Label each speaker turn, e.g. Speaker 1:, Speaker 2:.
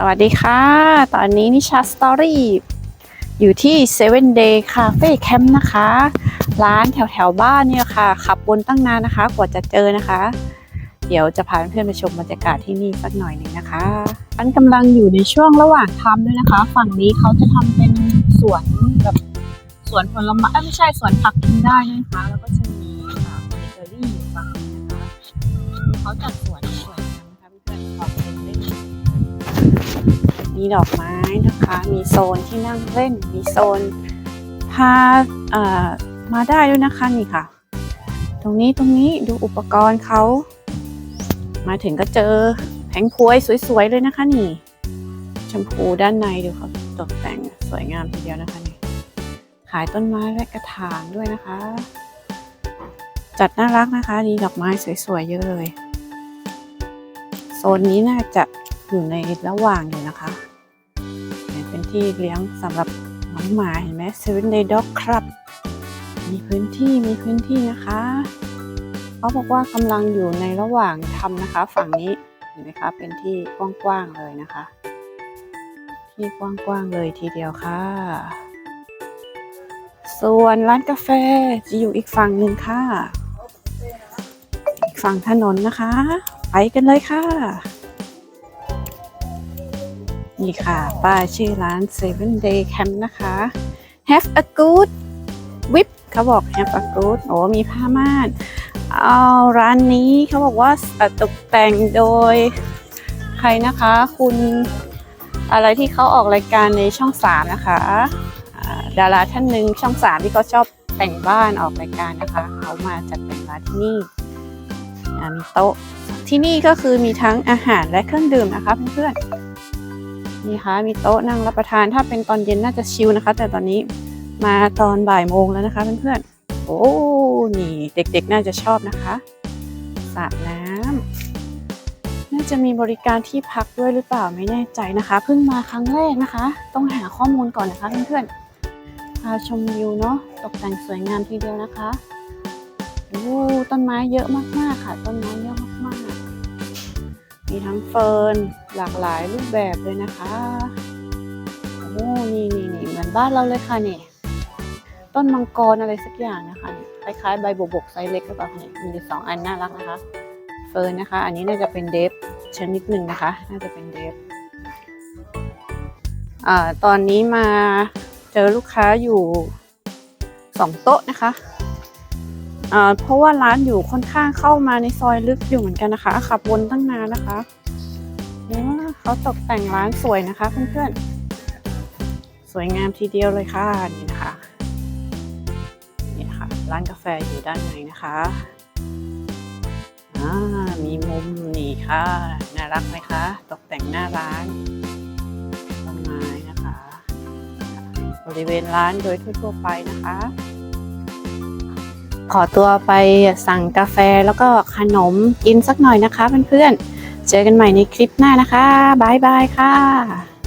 Speaker 1: สวัสดีค่ะ ตอนนี้นิชาสตอรี่อยู่ที่ Seven Day Cafe Camp นะคะ ร้านแถวแถวบ้านเนี่ยค่ะ ขับวนตั้งนานนะคะ กว่าจะเจอนะคะ เดี๋ยวจะพาเพื่อนไปชมบรรยากาศที่นี่สักหน่อยหนึ่งนะคะอันกำลังอยู่ในช่วงระหว่างทำด้วยนะคะ ฝั่งนี้เขาจะทำเป็นสวนแบบสวนผลไม้เอ้ยไม่ใช่สวนผักกินได้นะคะ แล้วก็จะมีเบเกอรี่อยู่ฝั่งนี้นะคะเขาจัดสวน มีดอกไม้นะคะ มีโซนที่นั่งเล่น มีโซนพาเอ่อมาได้ด้วยนะคะนี่ค่ะ ตรงนี้ตรงนี้ดูอุปกรณ์เขา มาถึงก็เจอแผงพวยสวยๆเลยนะคะนี่ชมพูด้านในดูเขาตกแต่งสวยงามทีเดียวนะคะนี่ขายต้นไม้และกระถางด้วยนะคะ จัดน่ารักนะคะนี่ดอกไม้สวยๆเยอะเลย โซนนี้น่าจะ อยู่ในระหว่างอยู่นะคะ เป็นที่เลี้ยงสำหรับน้องหมาเห็นไหม Seven Day Dog Club มีพื้นที่มีพื้นที่นะคะ เขาบอกว่ากำลังอยู่ในระหว่างทำนะคะ ฝั่งนี้เห็นไหมคะเป็นที่กว้างๆเลยนะคะ ที่กว้างๆเลยทีเดียวค่ะ ส่วนร้านกาแฟจะอยู่อีกฝั่งหนึ่งค่ะ อีกฝั่งถนนนะคะ ไปกันเลยค่ะ นี่ค่ะป้ายชื่อร้าน Seven Day Camp นะคะ Have a good whip เขาบอก Have a good โอ้มีผ้าม่านเอาร้านนี้เขาบอกว่าตกแต่งโดยใครนะคะ คุณอะไรที่เขาออกรายการในช่องสามนะคะดาราท่านหนึ่งช่องสามที่เขาชอบแต่งบ้านออกรายการนะคะ เขามาจัดแต่งร้านที่นี่มีโต๊ะที่นี่ก็คือมีทั้งอาหารและเครื่องดื่มนะคะเพื่อนๆ นี่ค่ะมีโต๊ะนั่งรับประทานถ้าเป็นตอนเย็นน่าจะชิลนะคะ แต่ตอนนี้มาตอนบ่ายโมงแล้วนะคะเพื่อนๆโอ้นี่เด็กๆน่าจะชอบนะคะสระน้ำน่าจะมีบริการที่พักด้วยหรือเปล่าไม่แน่ใจนะคะเพิ่งมาครั้งแรกนะคะ ต้องหาข้อมูลก่อนนะคะเพื่อนๆพาชมวิวเนาะตกแต่งสวยงามทีเดียวนะคะโอ้ต้นไม้เยอะมากๆค่ะ ต้นไม้เยอะมาก เฟิร์นหลากหลายรูปแบบเลยนะคะโอ้นี่นี่นี่เหมือนบ้านเราเลยค่ะนี่ต้นมังกรอะไรสักอย่างนะคะคล้ายๆใบบกไซส์เล็กหรือเปล่าเนี่ยมีสองอันน่ารักนะคะ เฟิร์นนะคะ อันนี้น่าจะเป็นเดฟชนิดหนึ่งนะคะ น่าจะเป็นเดฟอ่าตอนนี้มาเจอลูกค้าอยู่สองโต๊ะนะคะอ่าเพราะว่าร้านอยู่ค่อนข้างเข้ามาในซอยลึกอยู่เหมือนกันนะคะ ขับวนตั้งนานนะคะ เขาตกแต่งร้านสวยนะคะเพื่อนๆ สวยงามทีเดียวเลยค่ะนี่นะคะนี่นะคะ ร้านกาแฟอยู่ด้านในนะคะอ่ามีมุมนี่ค่ะ น่ารักไหมคะ ตกแต่งหน้าร้านต้นไม้นะคะ บริเวณร้านโดยทั่วๆไปนะคะ ขอตัวไปสั่งกาแฟแล้วก็ขนมกินสักหน่อยนะคะเพื่อนๆ เจอกันใหม่ในคลิปหน้านะคะ บ๊ายบายค่ะ